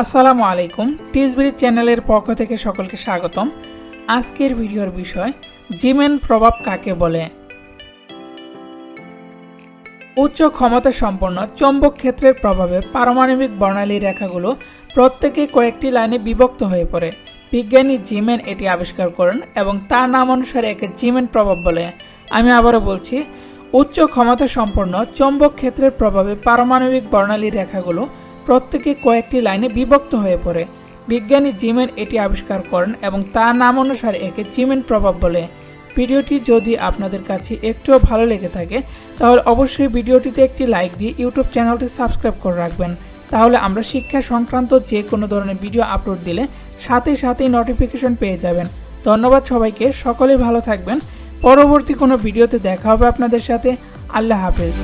আসসালামু আলাইকুম। টিসবিরি চ্যানেলের পক্ষ থেকে সকলকে স্বাগতম। আজকের ভিডিওর বিষয়, জিমেন প্রভাব কাকে বলে? উচ্চ ক্ষমতা সম্পন্ন চৌম্বক ক্ষেত্রের প্রভাবে পারমাণবিক বর্ণালী রেখাগুলো প্রত্যেকে কয়েকটি লাইনে বিভক্ত হয়ে পড়ে। বিজ্ঞানী জিমেন এটি আবিষ্কার করেন এবং তার নাম অনুসারে একে জিমেন প্রভাব বলে। আমি আবারও বলছি, উচ্চ ক্ষমতা সম্পন্ন চৌম্বক ক্ষেত্রের প্রভাবে পারমাণবিক বর্ণালী রেখাগুলো প্রত্যেকে কয়েকটি লাইনে বিভক্ত হয়ে পড়ে। বিজ্ঞানী জিমেন এটি আবিষ্কার করেন এবং তার নাম অনুসারে একে জিমেন প্রভাব বলে। ভিডিওটি যদি আপনাদের কাছে একটুও ভালো লেগে থাকে, তাহলে অবশ্যই ভিডিওটিতে একটি লাইক দিয়ে ইউটিউব চ্যানেলটি সাবস্ক্রাইব করে রাখবেন। তাহলে আমরা শিক্ষা সংক্রান্ত যে কোনো ধরনের ভিডিও আপলোড দিলে সাথে সাথেই নোটিফিকেশন পেয়ে যাবেন। ধন্যবাদ সবাইকে সকলেই ভালো থাকবেন। পরবর্তী কোনো ভিডিওতে দেখা হবে আপনাদের সাথে। আল্লাহ হাফেজ।